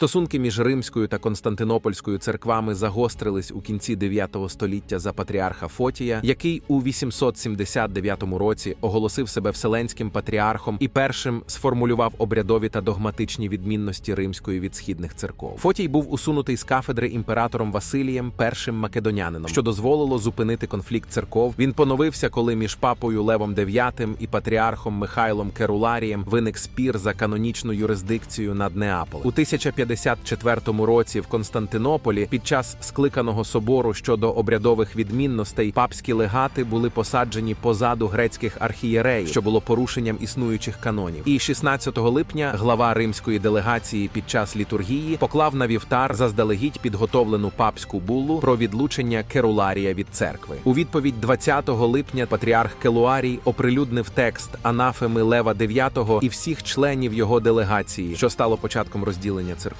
Стосунки між римською та константинопольською церквами загострились у кінці 9 століття за патріарха Фотія, який у 879 році оголосив себе вселенським патріархом і першим сформулював обрядові та догматичні відмінності римської від східних церков. Фотій був усунутий з кафедри імператором Василієм першим македонянином, що дозволило зупинити конфлікт церков. Він поновився, коли між папою Левом IX і патріархом Михайлом Керуларієм виник спір за канонічну юрисдикцію над Неаполем. У 1054 році в Константинополі під час скликаного собору щодо обрядових відмінностей папські легати були посаджені позаду грецьких архієреїв, що було порушенням існуючих канонів. І 16 липня глава римської делегації під час літургії поклав на вівтар заздалегідь підготовлену папську буллу про відлучення Керуларія від церкви. У відповідь 20 липня патріарх Келуарій оприлюднив текст анафеми Лева IX і всіх членів його делегації, що стало початком розділення церков.